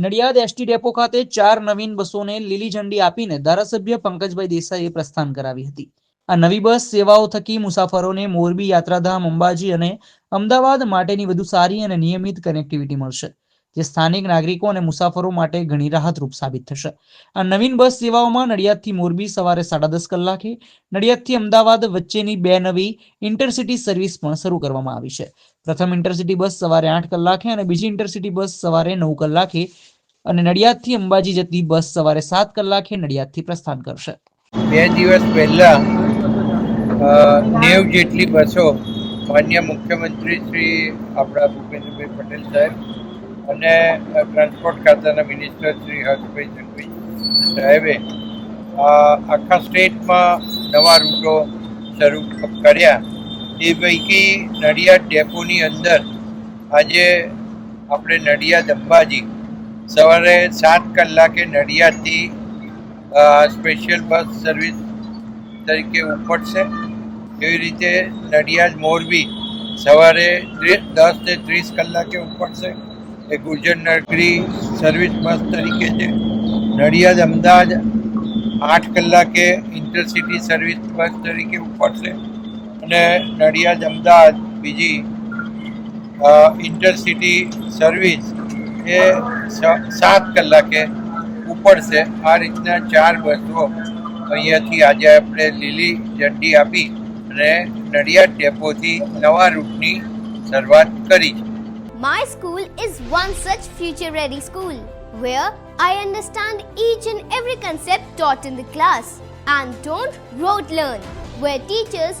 Nadiad ST depot ખાતે ચાર નવીન બસોને લીલી ઝંડી આપીને ધારાસભ્ય પંકજભાઈ દેસાઈએ પ્રસ્થાન કરાવી હતી. આ નવી બસ સેવાઓ થકી મુસાફરોને મોરબી, યાત્રાધામ, અંબાજી અને અમદાવાદ માટેની વધુ સારી અને નિયમિત કનેક્ટિવિટી મળશે, જે સ્થાનિક નાગરિકો અને મુસાફરો માટે ઘણી રાહતરૂપ સાબિત થશે. આ નવીન બસ સેવાઓમાં નડિયાદથી મોરબી સવારે સાડા દસ કલાકે, નડિયાદથી અમદાવાદ વચ્ચેની બે નવી ઇન્ટરસિટી સર્વિસ પણ શરૂ કરવામાં આવી છે. પ્રથમ ઇન્ટરસિટી બસ સવારે આઠ કલાકે અને બીજી ઇન્ટરસિટી બસ સવારે નવ કલાકે. અને નડિયાદથી અંબાજી જતી બસ સવારે સાત કલાકે નડિયાદથી પ્રસ્થાન કરશે. બે દિવસ પહેલા નેવ જેટલી બસો માન્ય મુખ્યમંત્રી શ્રી આપણા ભૂપેન્દ્રભાઈ પટેલ સાહેબ અને ટ્રાન્સપોર્ટ ખાતાના મિનિસ્ટર શ્રી હર્ષભાઈ સંઘવી સાહેબે આખા સ્ટેટમાં નવા રૂટો શરૂ કર્યા. એ પૈકી નડિયાદ ડેપોની અંદર આજે આપણે નડિયાદ અંબાજી સવારે સાત કલાકે નડિયાદથી સ્પેશિયલ બસ સર્વિસ તરીકે ઉપડશે. એવી રીતે નડિયાદ મોરબી સવારે દસ ને ત્રીસ કલાકે ઉપડશે. એ ગુર્જર નગરી સર્વિસ બસ તરીકે છે. નડિયાદ અમદાવાદ આઠ કલાકે ઇન્ટરસિટી સર્વિસ બસ તરીકે ઉપડશે. અને નડિયાદ અમદાવાદ બીજી ઇન્ટરસિટી સર્વિસ એ સાત કલાકે ઉપડશે આ રીતના ચાર બસો અહીંયાથી આજે આપણે લીલી ઝંડી આપી અને નડિયાદ ડેપોથી નવા રૂટની શરૂઆત કરી છે My school is one such future ready school where I understand each and every concept taught in the class and don't rote learn, where teachers